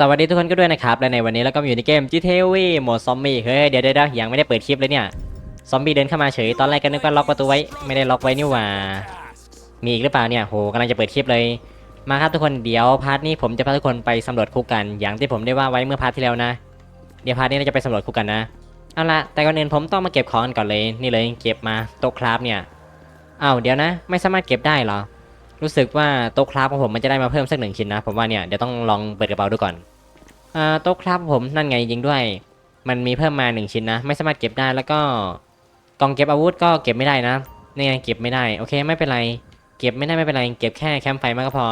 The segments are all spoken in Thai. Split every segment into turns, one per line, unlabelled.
สวัสดีทุกคนก็ด้วยนะครับ และในวันนี้เราก็อยู่ในเกม GTA V โหมดซอมบี้เฮ้ยเดี๋ยวเดี๋ยวยวยังไม่ได้เปิดคลิปเลยเนี่ย ซอมบี้เดินเข้ามาเฉย ตอนแรกก็นึกว่าล็อกประตูไว้ ไม่ได้ล็อกไว้นี่หว่า มีอีกหรือเปล่าเนี่ย โหกำลังจะเปิดคลิปเลย มาครับทุกคน เดี๋ยวพาร์ทนี้ผมจะพาทุกคนไปสำรวจคุกกัน อย่างที่ผมได้ว่าไว้เมื่อพาร์ทที่แล้วนะ เดี๋ยวพาร์ทนี้เราจะไปสำรวจคุกกันนะ เอาละแต่ก่อนอื่นผมต้องมาเก็บของกันก่อนเลย นี่เลยเก็บมาโต๊ะคราฟเนี่ยอ้าวเดี๋ยวนะ ไม่สามารถเก็บได้หรอ รู้สึกว่าโต๊ะคราฟของผมมันจะได้มาเพิ่มสักหนึ่งชิ้นนะ ผมว่าเนี่ยเดี๋ยวต้องลองเปิดกระเป๋าดูก่อนอ่าโต๊ะครับผมนั่นไงจริงด้วย มันมีเพิ่มมาหนึ่งชิ้นนะ ไม่สามารถเก็บได้แล้วก็กล่องเก็บอาวุธก็เก็บไม่ได้นะนี่ไงเก็บไม่ได้โอเคไม่เป็นไร เก็บไม่ได้ไม่เป็นไรเก็บแค่แคมป์ไฟมันก็พอ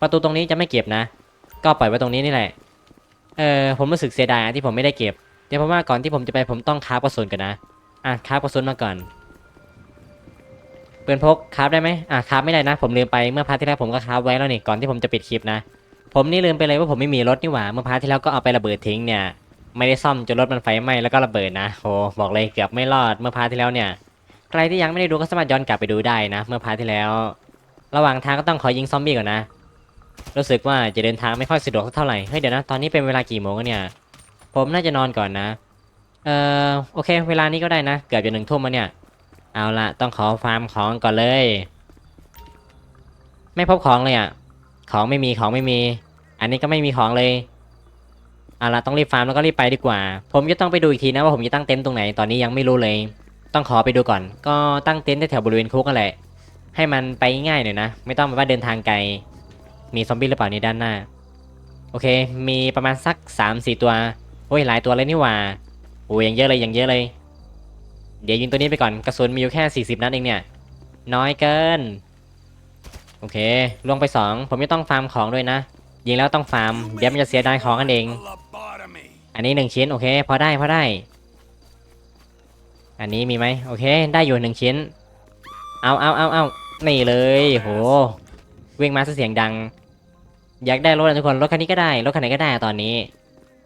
ประตูตรงนี้จะไม่เก็บนะ ก็ปล่อยไว้ตรงนี้นี่แหละเออผมรู้สึกเสียดายที่ผมไม่ได้เก็บเดี๋ยวผมว่าก่อนที่ผมจะไปผมต้องครากระสุนก่อนนะอะครากระสุนมาก่อน ปืนพกคราฟได้ไหมอะคราฟไม่ได้นะ ผมลืมไปเมื่อพาร์ทที่แล้วผมก็คราฟไว้แล้วนี่ก่อนที่ผมจะปิดคลิปนะ ผมนี่ลืมไปเลยว่าผมไม่มีรถนี่หว่าเมื่อพาร์ทที่แล้วก็เอาไประเบิดทิ้งเนี่ยไม่ได้ซ่อมจนรถมันไฟไหม้แล้วก็ระเบิดนะโอ้บอกเลยเกือบไม่รอดเมื่อพาร์ทที่แล้วเนี่ยใครที่ยังไม่ได้ดูก็สามารถย้อนกลับไปดูได้นะ เมื่อพาร์ทที่แล้ว ระหว่างทางก็ต้องขอยิงซอมบี้ก่อนนะ รู้สึกว่าจะเดินทางไม่ค่อยสะดวกเท่าไหร่เฮ้ยเดี๋ยวนะตอนนี้เป็นเวลากี่โมงเนี่ย ผมน่าจะนอนก่อนนะเอ่อโอเค เวลานี้ก็ได้นะ เกือบจะหนึ่งทุ่มแล้วเนี่ย เอาละต้องขอฟาร์มของก่อนเลย ไม่พบของเลยอะ ของไม่มีของไม่มี อันนี้ก็ไม่มีของเลยเอาละต้องรีบฟาร์มแล้วก็รีบไปดีกว่า ผมจะต้องไปดูอีกทีนะว่าผมจะตั้งเต็นท์ตรงไหนตอนนี้ยังไม่รู้เลย ต้องขอไปดูก่อน ก็ตั้งเต็นท์แถวบริเวณคุกนั่นแหละ ให้มันไปง่ายหน่อยนะ ไม่ต้องแบบว่าเดินทางไกล มีซอมบี้หรือเปล่าในด้านหน้า โอเค มีประมาณสัก3 4ตัว โอ้ยหลายตัวเลยนี่หว่า โอ้ยยังเยอะเลยยังเยอะเลย เดี๋ยวยิงตัวนี้ไปก่อนกระสุนมีอยู่แค่ 40 นัดเองเนี่ย น้อยเกิน โอเคลวงไป 2 ผมจะต้องฟาร์มของด้วยนะ ยิงแล้วต้องฟาร์ม เดี๋ยวมันจะเสียดายของกันเอง อันนี้หนึ่งชิ้นโอเค พอได้พอได้ อันนี้มีไหมโอเค ได้อยู่หนึ่งชิ้น เอาเอาเอาเอานี่เลยโหวิ่งมาเสียงดัง อยากได้รถอะทุกคนรถคันนี้ก็ได้รถคันไหนก็ได้ตอนนี้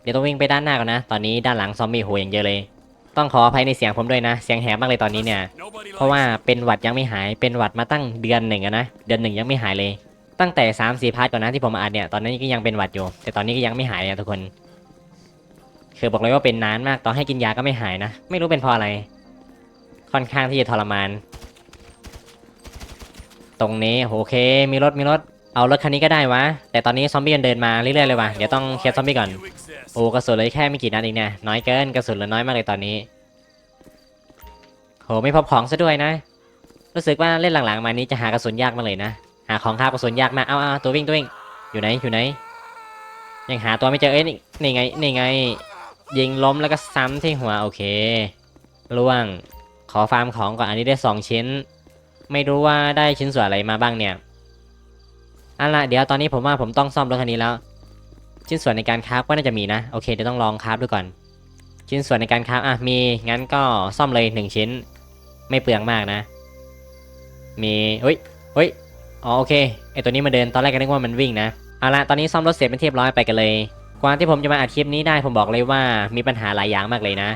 เดี๋ยวต้องวิ่งไปด้านหน้าก่อนนะ ตอนนี้ด้านหลังซอมบี้โหอย่างเยอะเลย ต้องขออภัยในเสียงผมด้วยนะ เสียงแหบมากเลยตอนนี้เนี่ย
Nobody
เพราะว่า
likes
เป็นหวัดยังไม่หาย เป็นหวัดมาตั้งเดือนหนึ่งอะนะ เดือนหนึ่งยังไม่หายเลย ตั้งแต่3ามสี่พาร์ทก่อนนะที่ผมมาอัดเนี่ย ตอนนั้นก็ยังเป็นหวัดอยู่ แต่ตอนนี้ก็ยังไม่หายอะทุกคน คือบอกเลยว่าเป็นนานมากต่อให้กินยาก็ไม่หายนะ ไม่รู้เป็นเพราะอะไร ค่อนข้างที่จะทรมาน ตรงนี้โอเค มีรถ มีรถ เอารถคันนี้ก็ได้วะ แต่ตอนนี้ซอมบี้มันเดินมาเรื่อยๆเลยวะเดี๋ยวต้องเคลียร์ซอมบี้ก่อน โอ้กระสุนเลยแค่ไม่กี่นัดเองเนี่ยน้อยเกินกระสุนเหลือน้อยมากเลยตอนนี้โหไม่พบของซะด้วยนะ รู้สึกว่าเล่นหลังๆมานี้จะหากระสุนยากมากเลยนะ หาของคาบกระสุนยากมาก เอาเอาตัววิ่งตัววิ่ง อยู่ไหนอยู่ไหน ยังหาตัวไม่เจอ เอ้ยนี่นี่ไงนี่ไง ยิงล้มแล้วก็ซ้ำที่หัวโอเคล่วง ขอฟาร์มของก่อนอันนี้ได้สองชิ้น ไม่รู้ว่าได้ชิ้นส่วนอะไรมาบ้างเนี่ย เอาละเดี๋ยวตอนนี้ผมว่าผมต้องซ่อมรถคันนี้แล้วชิ้นส่วนในการคราฟก็น่าจะมีนะโอเคเดี๋ยวต้องลองคราฟดูก่อน ชิ้นส่วนในการคราฟอะมีงั้นก็ซ่อมเลยหนึ่งชิ้น ไม่เปลืองมากนะ มีเฮ้ยเฮ้ยอ๋อโอเคไอตัวนี้มาเดินตอนแรกก็นึกว่ามันวิ่งนะเอาละตอนนี้ซ่อมรถเสร็จเป็นเรียบร้อยไปกันเลยกว่าที่ผมจะมาอัดคลิปนี้ได้ผมบอกเลยว่ามีปัญหาหลายอย่างมากเลยนะ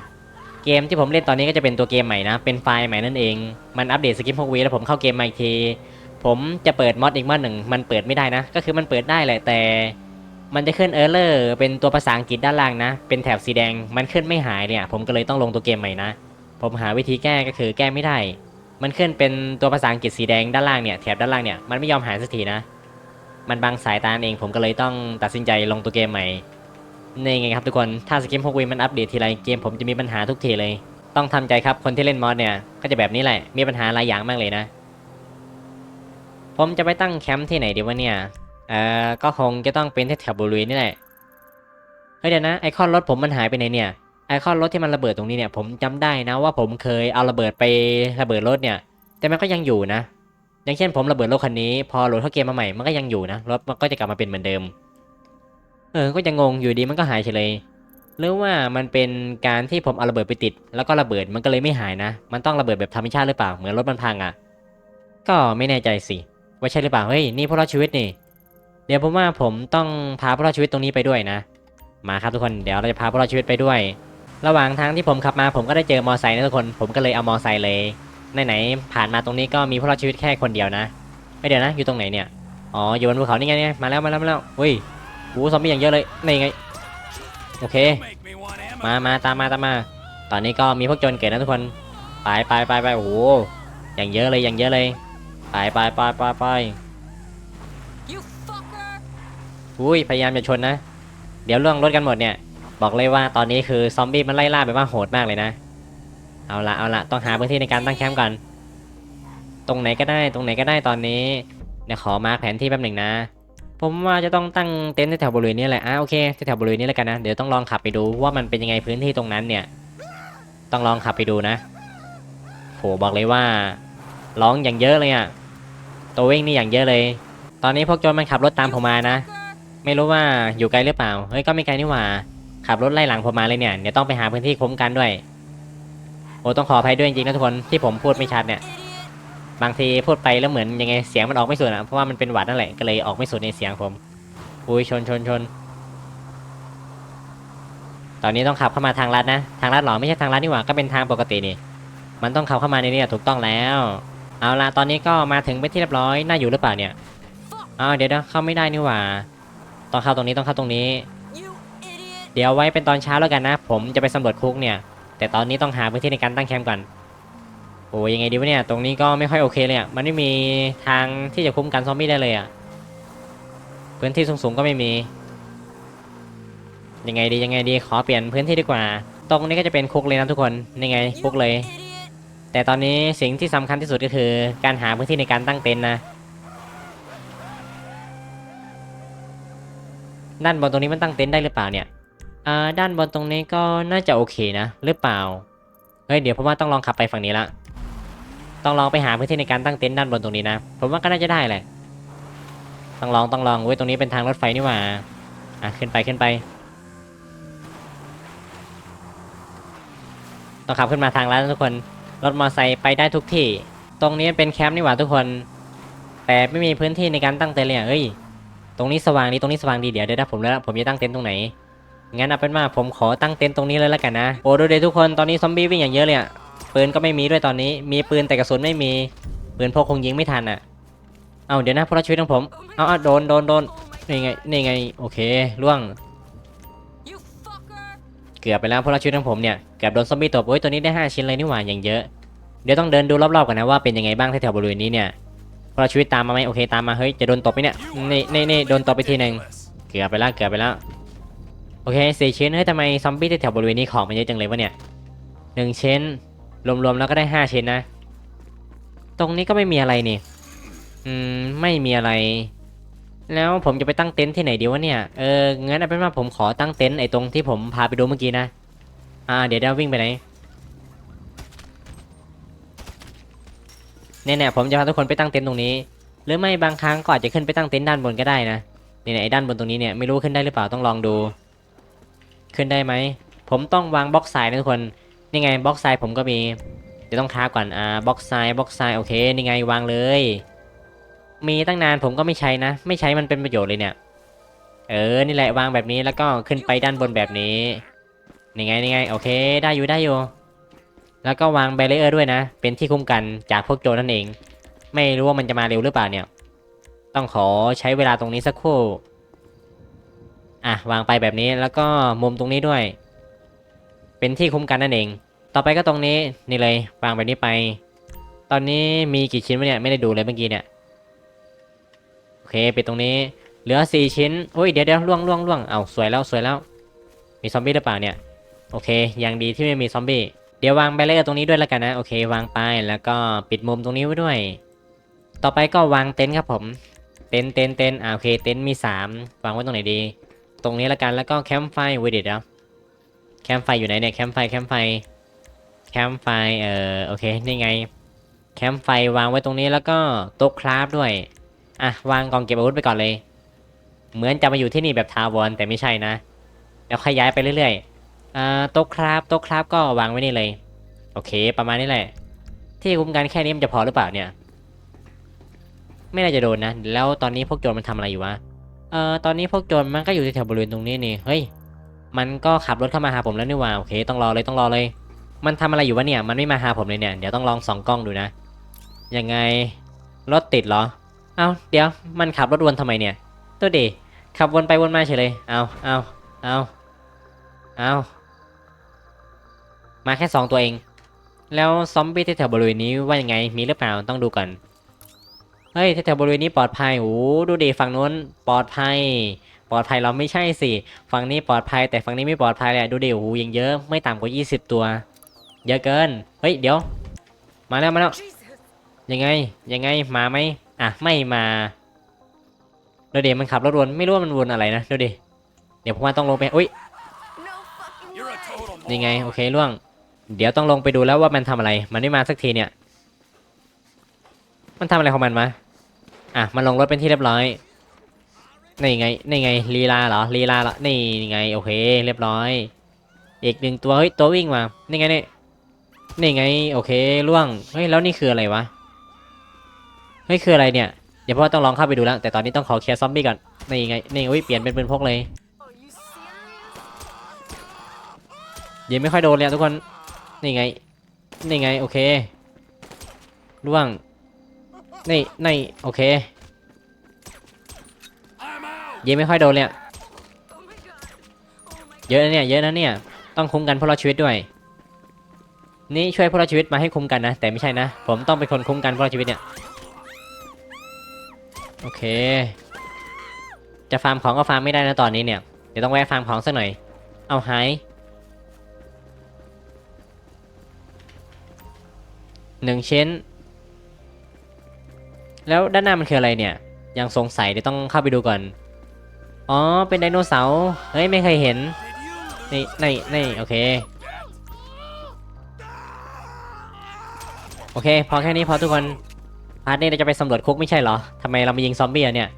เกมที่ผมเล่นตอนนี้ก็จะเป็นตัวเกมใหม่นะ เป็นไฟล์ใหม่นั่นเอง มันอัปเดตสกิปพวกวีแล้วผมเข้าเกมมาอีกที ผมจะเปิดมอดอีกมอดหนึ่งมันเปิดไม่ได้นะ ก็คือมันเปิดได้แหละแต่มันจะขึ้นเออร์เลอร์เป็นตัวภาษาอังกฤษด้านล่างนะ เป็นแถบสีแดงมันขึ้นไม่หายเนี่ย ผมก็เลยต้องลงตัวเกมใหม่นะ ผมหาวิธีแก้ก็คือแก้ไม่ได้ มันขึ้นเป็นตัวภาษาอังกฤษสีแดงด้านล่างเนี่ยแถบด้านล่างเนี่ยมันไม่ยอมหายสักทีนะ มันบังสายตาเองผมก็เลยต้องตัดสินใจลงตัวเกมใหม่นี่ไงครับทุกคนถ้าสกิมพวกวีมันอัปเดตทีไรเกมผมจะมีปัญหาทุกทีเลย ต้องทำใจครับคนที่เล่นมอดเนี่ยก็จะแบบนี้แหละมีปัญหาหลายอย่างมากเลยนะ ผมจะไปตั้งแคมป์ที่ไหนดีวะเนี่ย เอ่อ ก็คงจะต้องเป็นที่แถวบริเวณนี่แหละ เฮ้ยเดี๋ยวนะไอคอนรถผมมันหายไปไหนเนี่ย ไอคอนรถที่มันระเบิดตรงนี้เนี่ย ผมจำได้นะว่าผมเคยเอาระเบิดไประเบิดรถเนี่ย แต่มันก็ยังอยู่นะ อย่างเช่นผมระเบิดรถคันนี้ พอโหลดเข้าเกมมาใหม่มันก็ยังอยู่นะ รถมันก็จะกลับมาเป็นเหมือนเดิม เออ ก็จะงงอยู่ดีมันก็หายเฉยเลยหรือว่ามันเป็นการที่ผมเอาระเบิดไปติด แล้วก็ระเบิดมันก็เลยไม่หายนะ มันต้องระเบิดแบบธรรมชาติหรือเปล่า เหมือนรถมันพังอะ ก็ไม่แน่ใจสิ ว่าใช่หรือเปล่า เฮ้ย นี่พวกเราชีวิตนี่ เดี๋ยวผมว่าผมต้องพาพวกเราชีวิตตรงนี้ไปด้วยนะ มาครับทุกคน เดี๋ยวเราจะพาพวกเราชีวิตไปด้วย ระหว่างทางที่ผมขับมาผมก็ได้เจอมอไซค์นะทุกคน ผมก็เลยเอามอไซค์เลยไหนๆผ่านมาตรงนี้ก็มีพวกเราชีวิตแค่คนเดียวนะเฮ้ยเดี๋ยวนะ อยู่ตรงไหนเนี่ย อ๋อ อยู่บนภูเขานี่ไงเนี่ยมาแล้วมาแล้วมาแล้วเฮ้ยโอ้ซอมบี้อย่างเยอะเลยนี่ไง โอเค มามาตามมาตามมา ตอนนี้ก็มีพวกโจรเกิดนะทุกคน ไปไปไปไปโอ้โหอย่างเยอะเลยอย่างเยอะเลย ไปไปไปไปไป
You fucker!
อุ้ยพยายามจะชนนะ เดี๋ยวล่วงรถกันหมดเนี่ย บอกเลยว่าตอนนี้คือซอมบี้มันไล่ล่าแบบว่าโหดมากเลยนะ เอาละเอาละต้องหาพื้นที่ในการตั้งแคมป์ก่อน ตรงไหนก็ได้ตรงไหนก็ได้ตอนนี้เดี๋ยวขอมาร์คแผนที่แป๊บหนึ่งนะ ผมว่าจะต้องตั้งเต็นท์แถวๆบริเวณนี้แหละอะโอเคแถวๆบริเวณนี้แล้วกันนะเดี๋ยวต้องลองขับไปดูว่ามันเป็นยังไงพื้นที่ตรงนั้นเนี่ย ต้องลองขับไปดูนะโหบอกเลยว่าร้องอย่างเยอะเลยอะ ตัววิ่งนี่อย่างเยอะเลย ตอนนี้พวกโจรมันขับรถตามผมมานะ ไม่รู้ว่าอยู่ไกลหรือเปล่า เฮ้ยก็ไม่ไกลนี่หว่า ขับรถไล่หลังผมมาเลยเนี่ย เดี๋ยวต้องไปหาพื้นที่คุ้มกันด้วย โอ้ต้องขออภัยด้วยจริงๆนะทุกคนที่ผมพูดไม่ชัดเนี่ย บางทีพูดไปแล้วเหมือนยังไงเสียงมันออกไม่สุดอะ เพราะว่ามันเป็นหวัดนั่นแหละ ก็เลยออกไม่สุดในเสียงผม อุ้ยชนชนชน ตอนนี้ต้องขับเข้ามาทางลัดนะ ทางลัดหรอไม่ใช่ทางลัดนี่หว่า ก็เป็นทางปกตินี่ มันต้องขับเข้ามาในนี้ถูกต้องแล้ว เอาละตอนนี้ก็มาถึงเป็นที่เรียบร้อย น่าอยู่หรือเปล่าเนี่ยอ้าเดี๋ยวเข้าไม่ได้นี่หว่า ต้องเข้าตรงนี้ต้องเข้าตรงนี้ เดี๋ยวไว้เป็นตอนเช้าแล้วกันนะ ผมจะไปสำรวจคุกเนี่ย แต่ตอนนี้ต้องหาพื้นที่ในการตั้งแคมป์ก่อน โอ้ยังไงดีวะเนี่ย ตรงนี้ก็ไม่ค่อยโอเคเลยอะ มันไม่มีทางที่จะคุ้มกันซอมบี้ได้เลยอะ พื้นที่สูงๆก็ไม่มี ยังไงดียังไงดี ขอเปลี่ยนพื้นที่ดีกว่า ตรงนี้ก็จะเป็นคุกเลยนะทุกคนนี่ไงคุกเลย แต่ตอนนี้สิ่งที่สำคัญที่สุดก็คือ การหาพื้นที่ในการตั้งเต็นท์นะด้านบนตรงนี้มันตั้งเต็นท์ได้หรือเปล่าเนี่ยอ่าด้านบนตรงนี้ก็น่าจะโอเคนะหรือเปล่าเฮ้ยเดี๋ยวผมว่าต้องลองขับไปฝั่งนี้ละต้องลองไปหาพื้นที่ในการตั้งเต็นท์ด้านบนตรงนี้นะผมว่าก็น่าจะได้แหละต้องลองต้องลองเว้ยตรงนี้เป็นทางรถไฟนี่หว่าอะขึ้นไปขึ้นไปต้องขับขึ้นมาทางแลัดนะทุกคน รถมอไซค์ไปได้ทุกที่ ตรงนี้เป็นแคมป์นี่หว่าทุกคน แต่ไม่มีพื้นที่ในการตั้งเต็นท์เลยอะเอ้ย ตรงนี้สว่างดีตรงนี้สว่างดีเดี๋ยวเดี๋ยวนะผมแล้วผมจะตั้งเต็นท์ตรงไหน งั้นเอาเป็นว่าผมขอตั้งเต็นท์ตรงนี้เลยแล้วกันนะ โอ้ดูเดี๋ยวทุกคนตอนนี้ซอมบี้วิ่งอย่างเยอะเลยอะปืนก็ไม่มีด้วยตอนนี้ มีปืนแต่กระสุนไม่มี ปืนพกคงยิงไม่ทันอะเอาเดี๋ยวนะพลชีวิตของผม เอาเอาโดนโดนโดนนี่ไงนี่ไงโอเคล่วง เกือบไปแล้วพลชีวิตของผมเนี่ย เกือบโดนซอมบี้ตบโอ้ยตัวนี้ได้ 5 ชิ้นเลยนี่หว่าอย่างเยอะ เดี๋ยวต้องเดินดูรอบๆกันนะว่าเป็นยังไงบ้างแถวๆบริเวณนี้เนี่ยพลชีวิตตามมาไหมโอเคตามมาเฮ้ยจะโดนตบไหมเนี่ยนี่นี่นี่โดนตบไปทีหนึ่งเกือบไปแล้วเกือบไปแล้วโอเคสี่ชิ้นเฮ้ยทำไมซอมบี้แถวบริเวณนี้ของมันเยอะจังเลยวะเนี่ยหนึ่งชิ้นรวมๆแล้วก็ได้ห้าชิ้นนะ ตรงนี้ก็ไม่มีอะไรนี่ อืมไม่มีอะไร แล้วผมจะไปตั้งเต็นท์ที่ไหนดีวะเนี่ย เอองั้นเอาเป็นว่าผมขอตั้งเต็นท์ไอ้ตรงที่ผมพาไปดูเมื่อกี้นะ อ่าเดี๋ยวเดี๋ยววิ่งไปไหนเนี่ยเนี่ยผมจะพาทุกคนไปตั้งเต็นท์ตรงนี้ หรือไม่บางครั้งก็อาจจะขึ้นไปตั้งเต็นท์ด้านบนก็ได้นะเนี่ๆไอ้ด้านบนตรงนี้เนี่ยไม่รู้ขึ้นได้หรือเปล่าต้องลองดู ขึ้นได้ไหมผมต้องวางบล็อกทรายนะทุกคนนี่ไงบล็อกทรายผมก็มีเดี๋ยวต้องค้าก่อนอ่าบล็อกทรายบล็อกทรายโอเคนี่ไงวางเลย มีตั้งนานผมก็ไม่ใช้นะ ไม่ใช้มันเป็นประโยชน์เลยเนี่ย เออนี่แหละวางแบบนี้แล้วก็ขึ้นไปด้านบนแบบนี้ นี่ไงนี่ไงโอเคได้อยู่ได้อยู่ แล้วก็วางแบเรอร์ด้วยนะ เป็นที่คุ้มกันจากพวกโจรนั่นเอง ไม่รู้ว่ามันจะมาเร็วหรือเปล่าเนี่ย ต้องขอใช้เวลาตรงนี้สักครู่ อะวางไปแบบนี้แล้วก็มุมตรงนี้ด้วย เป็นที่คุ้มกันนั่นเอง ต่อไปก็ตรงนี้นี่เลยวางแบบนี้ไป ตอนนี้มีกี่ชิ้นวะเนี่ยไม่ได้ดูเลยเมื่อกี้เนี่ย โอเคไปตรงนี้ เหลือสี่ชิ้นโอ้ยเดี๋ยวเดี๋ยวล่วงล่วงล่วงเอาสวยแล้วสวยแล้ว มีซอมบี้หรือเปล่าเนี่ย โอเค ยังดีที่ไม่มีซอมบี้ เดี๋ยววางแบลเรอร์ตรงนี้ด้วยแล้วกันนะ โอเค วางไป แล้วก็ปิดมุมตรงนี้ไว้ด้วย ต่อไปก็วางเต็นท์ครับผม เต็นท์เต็นท์เต็นท์อ่าโอเค เต็นท์มีสามวางไว้ตรงไหนดี ตรงนี้ละกัน แล้วก็แคมป์ไฟเวดิตแล้วแคมป์ไฟอยู่ไหนเนี่ย แคมป์ไฟ แคมป์ไฟ แคมป์ไฟ เอ่อ โอเค นี่ไง แคมป์ไฟวางไว้ตรงนี้แล้วก็โต๊ะคราฟด้วย อะ วางกองเก็บอาวุธไปก่อนเลย เหมือนจะมาอยู่ที่นี่แบบทาวรแต่ไม่ใช่นะ แล้วขยายไปเรื่อยๆ อ่าโต๊ะคราฟโต๊ะคราฟก็วางไว้นี่เลย โอเค ประมาณนี้แหละ ที่คุ้มกันแค่นี้มันจะพอหรือเปล่าเนี่ย ไม่น่าจะโดนนะ แล้วตอนนี้พวกโจรมันทำอะไรอยู่วะเอ่อตอนนี้พวกโจรมันก็อยู่แถวบริเวณตรงนี้นี่เฮ้ยมันก็ขับรถเข้ามาหาผมแล้วนี่ว่าโอเค ต้องรอเลยต้องรอเลย มันทำอะไรอยู่วะเนี่ย มันไม่มาหาผมเลยเนี่ยเดี๋ยวต้องลองส่องกล้องดูนะยังไงรถติดเหรอเอ้าเดี๋ยวมันขับรถวนทำไมเนี่ยตัวดีขับวนไปวนมาเฉยเลยเอาเอาเอาเอา มาแค่สองตัวเอง แล้วซอมบี้ที่แถวบริเวณนี้ว่ายังไงมีหรือเปล่าต้องดูก่อนเฮ้ยแถวบริเวณนี้ปลอดภัยโอ้ดูดิฝั่งนู้นปลอดภัย ปลอดภัยเราไม่ใช่สิฝั่งนี้ปลอดภัย แต่ฝั่งนี้ไม่ปลอดภัยเลยอะดูดิโอ้โหยังเยอะไม่ต่ำกว่า 20 ตัว เยอะเกินเฮ้ยเดี๋ยว มาแล้วมาแล้ว
Jesus.
ยังไงยังไงมาไหมอะไม่มาดูดิมันขับรถวนไม่รู้ว่ามันวนอะไรนะดูดิเดี๋ยวผมว่าต้องลงไปอุ้ย
No fucking
You're a
way.
total
นี่ไง
moron.
โอเคล่วง เดี๋ยวต้องลงไปดูแล้วว่ามันทำอะไร มันไม่มาสักทีเนี่ย มันทำอะไรของมันมา อะ มันลงรถเป็นที่เรียบร้อย นี่ไง นี่ไง ลีลาเหรอ ลีลาเหรอ นี่ไง โอเค เรียบร้อย อีกหนึ่งตัว เฮ้ย ตัววิ่งมา นี่ไงนี่ นี่ไง โอเค ล่วง เฮ้ย แล้วนี่คืออะไรวะ เฮ้ย คืออะไรเนี่ย เดี๋ยวพ่อต้องลองเข้าไปดูแล้ว แต่ตอนนี้ต้องขอเคลียร์ซอมบี้ก่อน นี่ไง นี่อุ้ย เปลี่ยนเป็นปืนพกเลยยิงไม่ค่อยโดนเลยทุกคน นี่ไง นี่ไง โอเคล่วงนี่นี่โอเคยิงไม่ค่อยโดนเลยอะเยอะนะเนี่ย เยอะนะเนี่ย ต้องคุ้มกันพวกเราชีวิตด้วย นี่ช่วยพวกเราชีวิตมาให้คุ้มกันนะ แต่ไม่ใช่นะ ผมต้องเป็นคนคุ้มกันพวกเราชีวิตเนี่ย โอเค จะฟาร์มของก็ฟาร์มไม่ได้นะตอนนี้เนี่ย เดี๋ยวต้องแวะฟาร์มของสักหน่อย เอาหาย หนึ่งชิ้น แล้วด้านหน้ามันคืออะไรเนี่ย ยังสงสัยเดี๋ยวต้องเข้าไปดูก่อน อ๋อ เป็นไดโนเสาร์ เฮ้ย ไม่เคยเห็น นี่นี่นี่โอเค โอเค พอแค่นี้พอทุกคน พาร์ทนี้เราจะไปสำรวจคุกไม่ใช่เหรอ ทำไมเรามายิงซอมบี้อะเนี่ย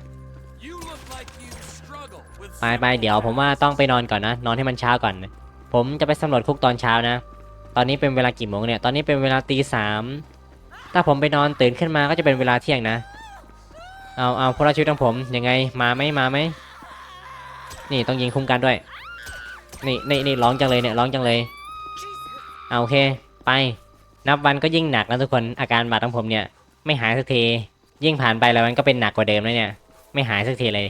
ไปไปเดี๋ยวผมว่าต้องไปนอนก่อนนะ นอนให้มันเช้าก่อน ผมจะไปสำรวจคุกตอนเช้านะ ตอนนี้เป็นเวลากี่โมงเนี่ย ตอนนี้เป็นเวลาตีสามถ้าผมไปนอนตื่นขึ้นมาก็จะเป็นเวลาเที่ยงนะ เอาเอาพวกเราชีวิตของผมยังไงมาไหมมาไหมนี่ต้องยิงคุ้มกันด้วย นี่นี่นี่ร้องจังเลยเนี่ยร้องจังเลย เอาโอเคไป นับวันก็ยิ่งหนักนะทุกคนอาการบาดของผมเนี่ย ไม่หายสักทียิ่งผ่านไปแล้วมันก็เป็นหนักกว่าเดิมแล้วเนี่ย ไม่หายสักทีเลย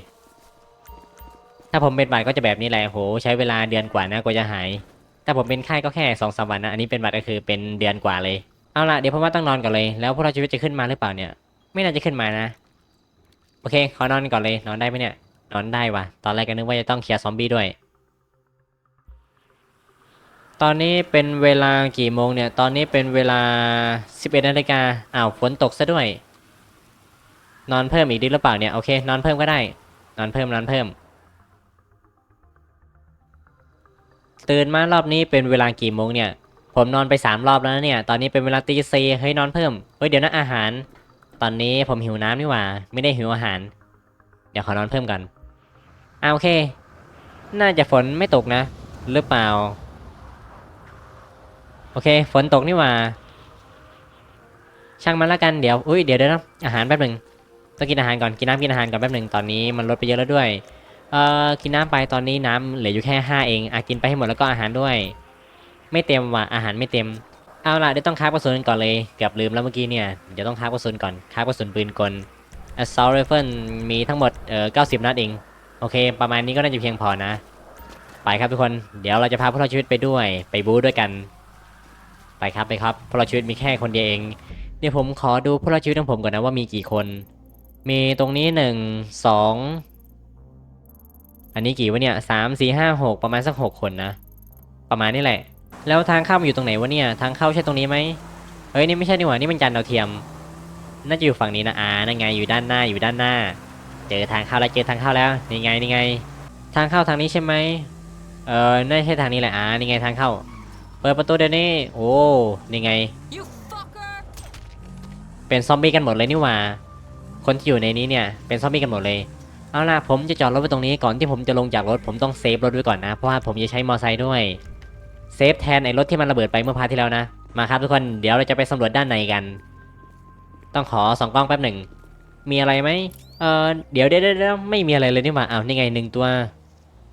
ถ้าผมเป็นบาดก็จะแบบนี้แหละโหใช้เวลาเดือนกว่านะกว่าจะหาย ถ้าผมเป็นไข้ก็แค่สองสามวันนะ อันนี้เป็นบาดก็คือเป็นเดือนกว่าเลย เอาละเดี๋ยวผมว่าต้องนอนก่อนเลย แล้วพวกเราชีวิตจะขึ้นมาหรือเปล่าเนี่ย ไม่น่าจะขึ้นมานะ โอเค ขอนอนก่อนเลย นอนได้ไหมเนี่ย นอนได้ว่ะตอนแรกก็นึกว่าจะต้องเคลียร์ซอมบี้ด้วย ตอนนี้เป็นเวลากี่โมงเนี่ย ตอนนี้เป็นเวลา 11นาฬิกาอ้าวฝนตกซะด้วย นอนเพิ่มอีกดีหรือเปล่าเนี่ย โอเค นอนเพิ่มก็ได้ นอนเพิ่ม นอนเพิ่ม ตื่นมารอบนี้เป็นเวลากี่โมงเนี่ย ผมนอนไปสามรอบแล้วนะเนี่ย ตอนนี้เป็นเวลาตีสี่เฮ้ยนอนเพิ่ม เฮ้ยเดี๋ยวนะอาหาร ตอนนี้ผมหิวน้ำนี่หว่า ไม่ได้หิวอาหาร เดี๋ยวขอนอนเพิ่มกันอ่าโอเค น่าจะฝนไม่ตกนะ หรือเปล่า โอเค ฝนตกนี่หว่า ช่างมันละกัน เดี๋ยว อุ้ยเดี๋ยวเดี๋ยวนะอาหารแป๊บหนึ่งต้องกินอาหารก่อน กินน้ำกินอาหารก่อนแป๊บหนึ่งตอนนี้มันลดไปเยอะแล้วด้วย เอ่อกินน้ำไปตอนนี้น้ำเหลืออยู่แค่ห้าเองอะกินไปให้หมดแล้วก็อาหารด้วย ไม่เต็มว่ะอาหารไม่เต็มเอาล่ะเดี๋ยวต้องคาบกระสุนก่อนเลยเกือบลืมแล้วเมื่อกี้เนี่ยเดี๋ยวต้องคาบกระสุนก่อนคาบกระสุนปืนกล assault rifle มีทั้งหมดเอ่อ90 นัดเองโอเค ประมาณนี้ก็น่าจะเพียงพอนะ ไปครับทุกคนเดี๋ยวเราจะพาพวกเราชีวิตไปด้วย ไปบู๊ด้วยกัน ไปครับไปครับพวกเราชีวิตมีแค่คนเดียวเองเดี๋ยวผมขอดูพวกเราชีวิตของผมก่อนนะว่ามีกี่คน มีตรงนี้หนึ่งสอง อันนี้กี่วะเนี่ยสามสี่ห้าหกประมาณสักหกคนนะ ประมาณนี้แหละ แล้วทางเข้ามันอยู่ตรงไหนวะเนี่ย ทางเข้าใช่ตรงนี้ไหมเฮ้ยนี่ไม่ใช่นี่หว่านี่มันจานดาวเทียม น่าจะอยู่ฝั่งนี้นะอ่านั่นไงอยู่ด้านหน้าอยู่ด้านหน้า เจอทางเข้าแล้วเจอทางเข้าแล้วนี่ไงนี่ไง ทางเข้าทางนี้ใช่ไหมเออน่าใช่ทางนี้แหละอ่านี่ไงทางเข้า เปิดประตูเดี๋ยวนี้โอ้นี่ไง
You fucker.
เป็นซอมบี้กันหมดเลยนี่หว่า คนที่อยู่ในนี้เนี่ยเป็นซอมบี้กันหมดเลย เอาล่ะผมจะจอดรถไว้ตรงนี้ก่อนที่ผมจะลงจากรถผมต้องเซฟรถไว้ก่อนนะ เพราะว่าผมจะใช้มอไซค์ด้วย เซฟแทนไอ้รถที่มันระเบิดไปเมื่อพาที่แล้วนะ มาครับทุกคนเดี๋ยวเราจะไปสำรวจด้านในกัน ต้องขอสองกล้องแป๊บหนึ่ง มีอะไรไหมเออเดี๋ยวเดี๋ยวเดี๋ยวเดี๋ยวไม่มีอะไรเลยนี่หว่าอ้าวนี่ไงหนึ่งตัว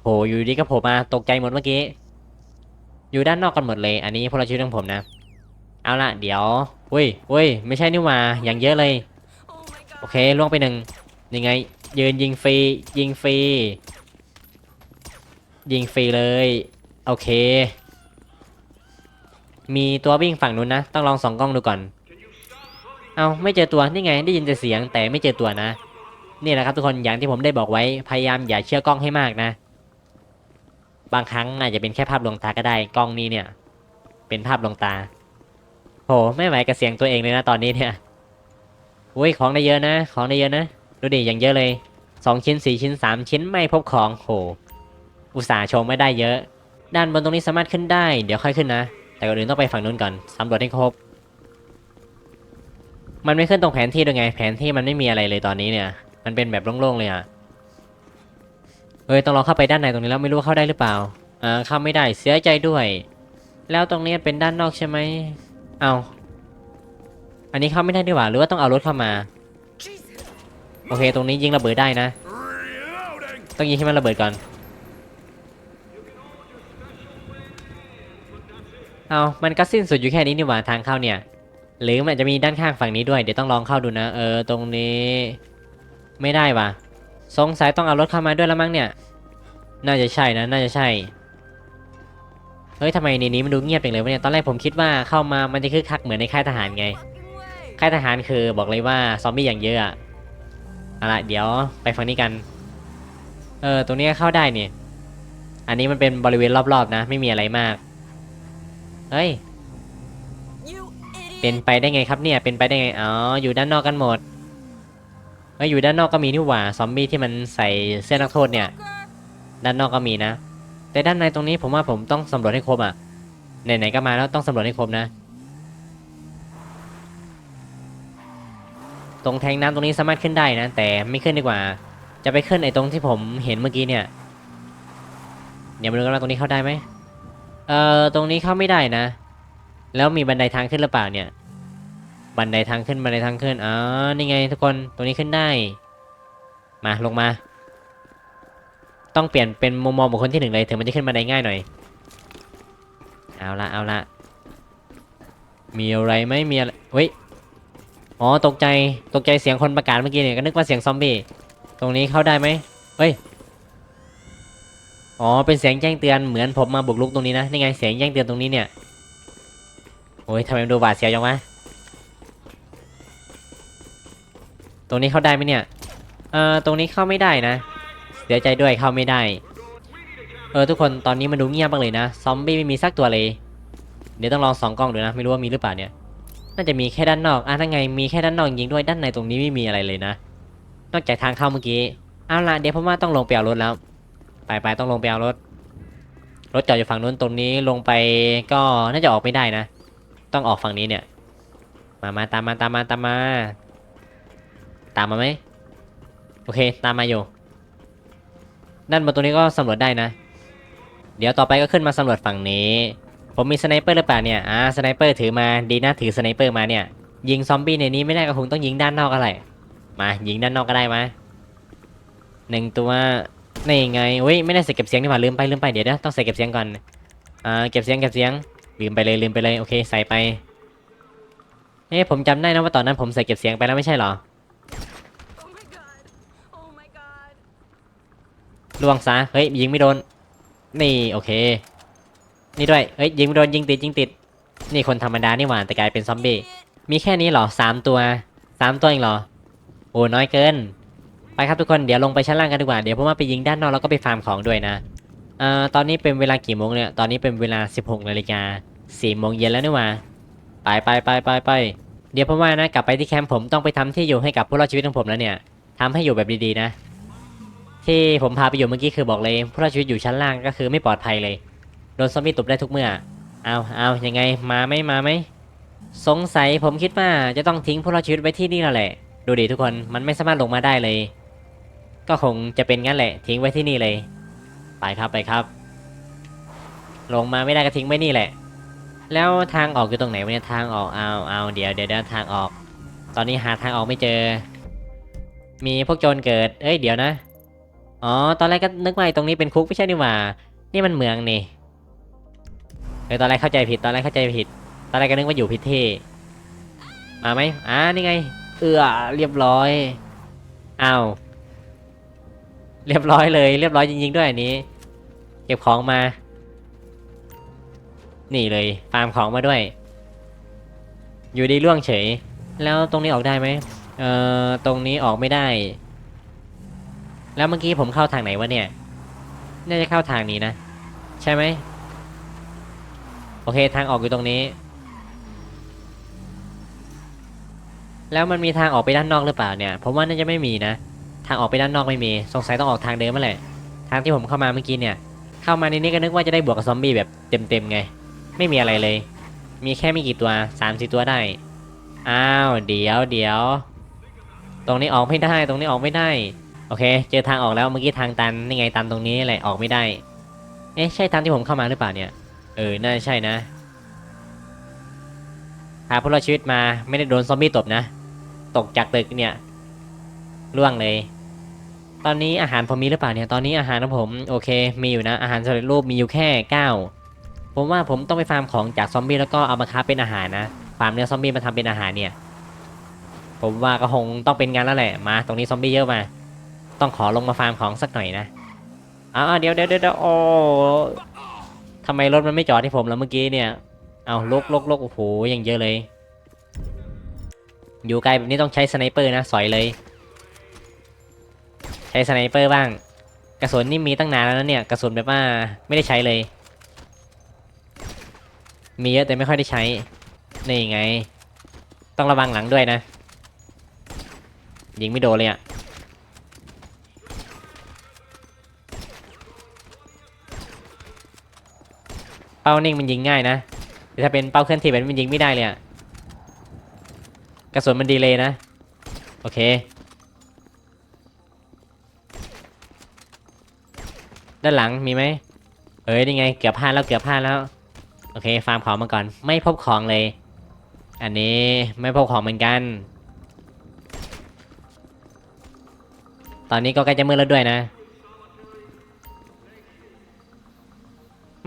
โผล่อยู่ดีก็โผล่มาตกใจหมดเมื่อกี้ อยู่ด้านนอกกันหมดเลย อันนี้พวกเราชื่อของผมนะ เอาล่ะเดี๋ยวอุ้ยอุ้ยไม่ใช่นี่หว่าอย่างเยอะเลย โอเคล่วงไปหนึ่งยังไง ยืนยิงฟรียิงฟรียิงฟรีเลย โอเค มีตัววิ่งฝั่งนู้นนะ ต้องลองสองกล้องดูก่อน เอาไม่เจอตัวนี่ไงได้ยินแต่เสียงแต่ไม่เจอตัวนะ นี่แหละครับทุกคนอย่างที่ผมได้บอกไว้พยายามอย่าเชื่อกล้องให้มากนะ บางครั้งอาจจะเป็นแค่ภาพลวงตาก็ได้กล้องนี้เนี่ย เป็นภาพลวงตาโหไม่ไหวกับเสียงตัวเองเลยนะตอนนี้เนี่ยโอ้ยของได้เยอะนะ ของได้เยอะนะ ดูดิอย่างเยอะเลยสองชิ้นสี่ชิ้นสามชิ้นไม่พบของโหอุตส่าห์ชมไม่ได้เยอะ ด้านบนตรงนี้สามารถขึ้นได้เดี๋ยวค่อยขึ้นนะ แต่ก่อนอื่นต้องไปฝั่งนู้นก่อนสำรวจให้ครบ มันไม่ขึ้นตรงแผนที่ด้วยไง แผนที่มันไม่มีอะไรเลยตอนนี้เนี่ย มันเป็นแบบโล่งๆเลยอะเฮ้ยต้องลองเข้าไปด้านในตรงนี้แล้วไม่รู้ว่าเข้าได้หรือเปล่าอ่าเข้าไม่ได้เสียใจด้วย แล้วตรงนี้เป็นด้านนอกใช่ไหมเอาอันนี้เข้าไม่ได้ดีกว่าหรือว่าต้องเอารถเข้ามา โอเค ตรงนี้ยิงระเบิดได้นะ ต้องยิงให้มันระเบิดก่อน เอามันก็สิ้นสุดอยู่แค่นี้นี่หว่าทางเข้าเนี่ย หรือมันอาจจะมีด้านข้างฝั่งนี้ด้วย เดี๋ยวต้องลองเข้าดูนะ เออ ตรงนี้ ไม่ได้ว่ะ สงสัยต้องเอารถเข้ามาด้วยแล้วมั้งเนี่ย น่าจะใช่นะ น่าจะใช่ เฮ้ยทำไมในนี้มันดูเงียบจังเลยวะเนี่ย ตอนแรกผมคิดว่าเข้ามา มันจะคึกคักเหมือนในค่ายทหารไง ค่ายทหารคือบอกเลยว่าซอมบี้อย่างเยอะอะ เอาละเดี๋ยวไปฝั่งนี้กัน เออตรงนี้ก็เข้าได้นี่อันนี้มันเป็นบริเวณรอบๆนะ ไม่มีอะไรมาก เฮ้ย
You
เป็น
idiot.
ไปได้ไงครับเนี่ย เป็นไปได้ไง อ๋อ อยู่ด้านนอกกันหมดเฮ้ยอยู่ด้านนอกก็มีนี่หว่า ซอมบี้ที่มันใส่เสื้อนักโทษเนี่ย
Fucker.
ด้านนอกก็มีนะ แต่ด้านในตรงนี้ผมว่าผมต้องสำรวจให้ครบอะ ไหนๆก็มาแล้วต้องสำรวจให้ครบนะ ตรงแทงน้ำตรงนี้สามารถขึ้นได้นะ แต่ไม่ขึ้นดีกว่า จะไปขึ้นไอ้ตรงที่ผมเห็นเมื่อกี้เนี่ยเดี๋ยวมาดูกันว่าตรงนี้เข้าได้ไหมเอ่อตรงนี้เข้าไม่ได้นะ แล้วมีบันไดทางขึ้นหรือเปล่าเนี่ย บันไดทางขึ้นบันไดทางขึ้นอ๋อนี่ไงทุกคนตรงนี้ขึ้นได้ มาลงมา ต้องเปลี่ยนเป็นมุมมองบุคคลที่หนึ่งเลยถึงมันจะขึ้นบันไดง่ายหน่อย เอาละเอาละมีอะไรไหมมีอะไรเฮ้ย อ๋อตกใจตกใจเสียงคนประกาศเมื่อกี้เนี่ยก็นึกว่าเสียงซอมบี้ตรงนี้เข้าได้ไหมเฮ้ยอ๋อเป็นเสียงแจ้งเตือนเหมือนผมมาบุกรุกตรงนี้นะนี่ไงเสียงแจ้งเตือนตรงนี้เนี่ยโอ้ยทำไมมันดูหวาดเสียวจังวะตรงนี้เข้าได้ไหมเนี่ยเอ่อตรงนี้เข้าไม่ได้นะเสียใจด้วยเข้าไม่ได้ เออทุกคนตอนนี้มันดูเงียบมากเลยนะซอมบี้ไม่มีสักตัวเลย เดี๋ยวต้องลองสองกล้องดูนะไม่รู้ว่ามีหรือเปล่าเนี่ย น่าจะมีแค่ด้านนอกอะถ้าไงมีแค่ด้านนอกจริงด้วยด้านในตรงนี้ไม่มีอะไรเลยนะ นอกจากทางเข้าเมื่อกี้เอาละเดี๋ยวผมว่าต้องลงไปเอารถแล้ว ไปไปต้องลงไปเอารถ รถจอดอยู่ฝั่งนู้นตรงนี้ลงไปก็น่าจะออกไม่ได้นะ ต้องออกฝั่งนี้เนี่ย มามาตามมาตามมาตามมา ตามมาไหมโอเค ตามมาอยู่ด้านบนตรงนี้ก็สำรวจได้นะ เดี๋ยวต่อไปก็ขึ้นมาสำรวจฝั่งนี้ ผมมีสไนเปอร์หรือเปล่าเนี่ย อ่า สไนเปอร์ถือมา ดีนะถือสไนเปอร์มาเนี่ย ยิงซอมบี้ในนี้ไม่ได้ก็คงต้องยิงด้านนอกอะไร มายิงด้านนอกก็ได้มาหนึ่งตัวนี่ไงอุ้ยไม่ได้ใส่เก็บเสียงนี่หว่าลืมไปลืมไปเดี๋ยวนะต้องใส่เก็บเสียงก่อน อ่า เก็บเสียงเก็บเสียง ลืมไปเลยลืมไปเลยโอเคใส่ไปเอ๊ะผมจำได้นะว่าตอนนั้นผมใส่เก็บเสียงไปแล้วไม่ใช่เหรอล่วงซะ เฮ้ยยิงไม่โดน นี่โอเค นี่ด้วย เฮ้ยยิงโดนยิงติดยิงติด นี่คนธรรมดานี่หว่าแต่กลายเป็นซอมบี้ มีแค่นี้เหรอสามตัวสามตัวเองเหรอ โอ้น้อยเกิน ไปครับทุกคนเดี๋ยวลงไปชั้นล่างกันดีกว่า เดี๋ยวผมว่าไปยิงด้านนอกแล้วก็ไปฟาร์มของด้วยนะเอ่อตอนนี้เป็นเวลากี่โมงเนี่ย ตอนนี้เป็นเวลา 16นาฬิกา4โมงเย็นแล้วนี่หว่า ไปไปไปไปไป เดี๋ยวผมว่านะกลับไปที่แคมป์ผมต้องไปทำที่อยู่ให้กับผู้รอดชีวิตของผมแล้วเนี่ยทำให้อยู่แบบดีๆนะ ที่ผมพาไปอยู่เมื่อกี้คือบอกเลยผู้รอดชีวิตอยู่ชั้นล่างก็คือไม่ปลอดภัยเลย โดนซอมบี้ตบได้ทุกเมื่อเอาเอายังไงมาไหมมาไหมสงสัยผมคิดว่าจะต้องทิ้งผู้รอดชีวิตไว้ที่นี่แล้วแหละ ดูดิทุกคนมันไม่สามารถลงมาได้เลย ก็คงจะเป็นงั้นแหละ ทิ้งไว้ที่นี่เลย ไปครับไปครับ ลงมาไม่ได้ก็ทิ้งไว้นี่แหละ แล้วทางออกอยู่ตรงไหนวะเนี่ยทางออกเอาเอาเดี๋ยวเดี๋ยวเดี๋ยวทางออก ตอนนี้หาทางออกไม่เจอ มีพวกโจรเกิด เอ้ยเดี๋ยวนะอ๋อตอนแรกก็นึกว่าไอ้ตรงนี้เป็นคุกไม่ใช่นี่หว่า นี่มันเมืองนี่ เออตอนแรกเข้าใจผิดตอนแรกเข้าใจผิด ตอนแรกก็นึกว่าอยู่พิเทมาไหมอ่านี่ไง เอือเรียบร้อยอ้าวเรียบร้อยเลย เรียบร้อยจริงๆด้วยอันนี้ เก็บของมา นี่เลยฟาร์มของมาด้วย อยู่ดีล่วงเฉย แล้วตรงนี้ออกได้ไหมเอ่อตรงนี้ออกไม่ได้ แล้วเมื่อกี้ผมเข้าทางไหนวะเนี่ย น่าจะเข้าทางนี้นะ ใช่ไหม โอเคทางออกอยู่ตรงนี้ แล้วมันมีทางออกไปด้านนอกหรือเปล่าเนี่ยผมว่าน่าจะไม่มีนะ ทางออกไปด้านนอกไม่มี สงสัยต้องออกทางเดิมมาแหละทางที่ผมเข้ามาเมื่อกี้เนี่ย เข้ามาในนี้ก็นึกว่าจะได้บวกกับซอมบี้แบบเต็มๆไง ไม่มีอะไรเลย มีแค่ไม่กี่ตัวสามสี่ตัวได้ อ้าวเดี๋ยวเดี๋ยว ตรงนี้ออกไม่ได้ ตรงนี้ออกไม่ได้ โอเค เจอทางออกแล้วเมื่อกี้ทางตันนี่ไงตันตรงนี้แหละออกไม่ได้ เอ๊ะใช่ทางที่ผมเข้ามาหรือเปล่าเนี่ย เออ น่าจะใช่นะพาผู้รอดชีวิตมาไม่ได้โดนซอมบี้ตบนะ ตกจากตึกเนี่ยล่วงเลย ตอนนี้อาหารผมมีหรือเปล่าเนี่ย ตอนนี้อาหารของผมโอเค มีอยู่นะ อาหารสำเร็จรูปมีอยู่แค่เก้าผมว่าผมต้องไปฟาร์มของจากซอมบี้แล้วก็เอามาค้าเป็นอาหารนะ ฟาร์มเนื้อซอมบี้มาทำเป็นอาหารเนี่ย ผมว่าก็คงต้องเป็นงานแล้วแหละ มา ตรงนี้ซอมบี้เยอะมา ต้องขอลงมาฟาร์มของสักหน่อยนะอ้าวเดี๋ยวเดี๋ยวเดี๋ยวโอ้ ทำไมรถมันไม่จอดที่ผมแล้วเมื่อกี้เนี่ย เอาลกลกลกโอ้โหยังเยอะเลย อยู่ไกลแบบนี้ต้องใช้สไนเปอร์นะสอยเลย ใช้สไนเปอร์บ้าง กระสุนนี่มีตั้งนานแล้วนะเนี่ย กระสุนแบบว่าไม่ได้ใช้เลย มีเยอะแต่ไม่ค่อยได้ใช้ นี่ไง ต้องระวังหลังด้วยนะ ยิงไม่โดนเลยอะ เป้านิ่งมันยิงง่ายนะแต่ถ้าเป็นเป้าเคลื่อนที่แบบนี้มันยิงไม่ได้เลยอะกระสุนมันดีเลยนะ โอเค ด้านหลังมีไหมเอ้ยนี่ไงเกือบพลาดแล้วเกือบพลาดแล้ว โอเค ฟาร์มของมาก่อน ไม่พบของเลย อันนี้ไม่พบของเหมือนกัน ตอนนี้ก็ใกล้จะมืดแล้วด้วยนะ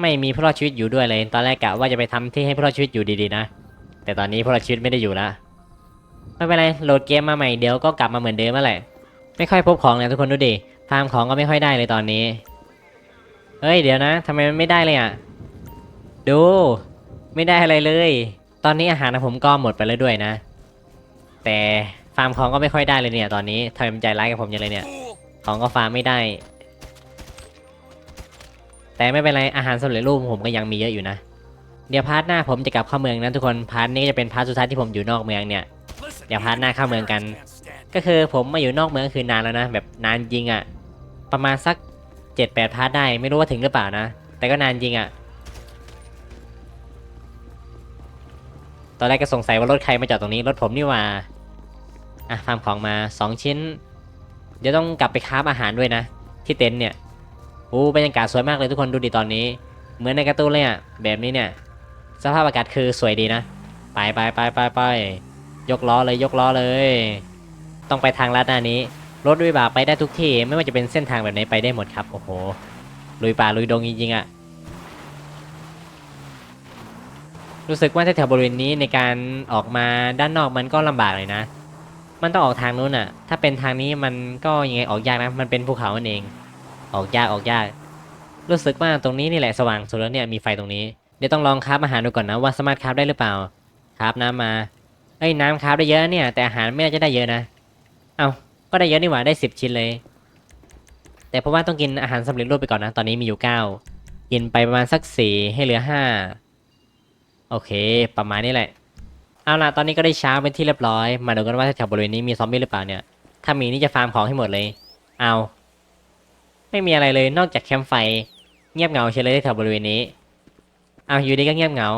ไม่มีผู้รอดชีวิตอยู่ด้วยเลย ตอนแรกกะว่าจะไปทำที่ให้ผู้รอดชีวิตอยู่ดีๆนะ แต่ตอนนี้ผู้รอดชีวิตไม่ได้อยู่ละไม่เป็นไรโหลดเกมมาใหม่เดี๋ยวก็กลับมาเหมือนเดิมนั่นแหละ ไม่ค่อยพบของเลยทุกคนดูดิฟาร์มของก็ไม่ค่อยได้เลยตอนนี้ เฮ้ยเดี๋ยวนะทำไมมันไม่ได้เลยอะ ดู ไม่ได้อะไรเลย ตอนนี้อาหารของผมก็หมดไปแล้วด้วยนะ แต่ฟาร์มของก็ไม่ค่อยได้เลยเนี่ย ตอนนี้ทำไมมันใจร้ายกับผมอย่างเลยเนี่ย ของก็ฟาร์มไม่ได้ แต่ไม่เป็นไรอาหารสำเร็จรูปผมก็ยังมีเยอะอยู่นะ เดี๋ยวพาร์ทหน้าผมจะกลับเข้าเมืองนะทุกคนพาร์ทนี้ก็จะเป็นพาร์ทสุดท้ายที่ผมอยู่นอกเมืองเนี่ยเดี๋ยวพาร์ทหน้าเข้าเมืองกัน ก็คือผมมาอยู่นอกเมืองคือนานแล้วนะ แบบนานจริงอะ่ะประมาณสักเจ็ดแปดพาร์ทได้ไม่รู้ว่าถึงหรือเปล่านะ แต่ก็นานจริงอะ่ะตอนแรกก็สงสัยว่ารถใครมาจอดตรงนี้รถผมนี่ว่าอะฟาร์มของมาสองชิ้น เดี๋ยวต้องกลับไปคราอาหารด้วยนะ ที่เต็นท์เนี่ย โอ้บรรยากาศสวยมากเลยทุกคนดูดิตอนนี้ เหมือนในการ์ตูนเลยอะ่ะแบบนี้เนี่ยสภาพอากาศคือสวยดีนะ ไปไปไปไปไปยกล้อเลยยกล้อเลย ต้องไปทางลัดหน้านี้ รถวิบากไปได้ทุกที่ ไม่ว่าจะเป็นเส้นทางแบบไหนไปได้หมดครับ โอ้โห ลุยป่าลุยดงจริงๆอะรู้สึกว่าแถวบริเวณนี้ในการออกมาด้านนอกมันก็ลำบากเลยนะ มันต้องออกทางนู้นอะถ้าเป็นทางนี้มันก็ยังไงออกยากนะ มันเป็นภูเขานั่นเอง ออกยากออกยาก รู้สึกว่าตรงนี้นี่แหละสว่างสุดแล้วเนี่ยมีไฟตรงนี้ เดี๋ยวต้องลองคราฟอาหารดูก่อนนะว่าสามารถคราฟได้หรือเปล่าคราฟน้ำมาเอ้ยน้ำคราฟได้เยอะเนี่ย แต่อาหารไม่น่าจะได้เยอะนะ เอาก็ได้เยอะนี่หว่าได้สิบชิ้นเลย แต่เพราะว่าต้องกินอาหารสำเร็จรูปไปก่อนนะ ตอนนี้มีอยู่เก้ากินไปประมาณสักสี่ให้เหลือห้าโอเค ประมาณนี้แหละ เอาล่ะตอนนี้ก็ได้เช้าเป็นที่เรียบร้อย มาดูกันว่าแถวบริเวณนี้มีซอมบี้หรือเปล่าเนี่ย ถ้ามีนี่จะฟาร์มของให้หมดเลย เอา ไม่มีอะไรเลยนอกจากแคมป์ไฟ เงียบเหงาเฉยเลยแถวบริเวณนี้เอาอยู่ดีก็เงียบเหงา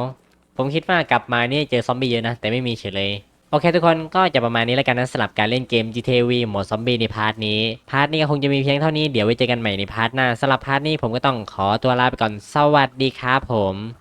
ผมคิดว่ากลับมานี่เจอซอมบี้เยอะนะ แต่ไม่มีเฉยเลยโอเคทุกคนก็จะประมาณนี้แล้วกันนะสำหรับการเล่นเกม GTV หมดซอมบี้ในพาร์ทนี้พาร์ทนี้ก็คงจะมีเพียงเท่านี้เดี๋ยวไว้เจอกันใหม่ในพาร์ทหน้าสำหรับพาร์ทนี้ผมก็ต้องขอตัวลาไปก่อนสวัสดีครับผม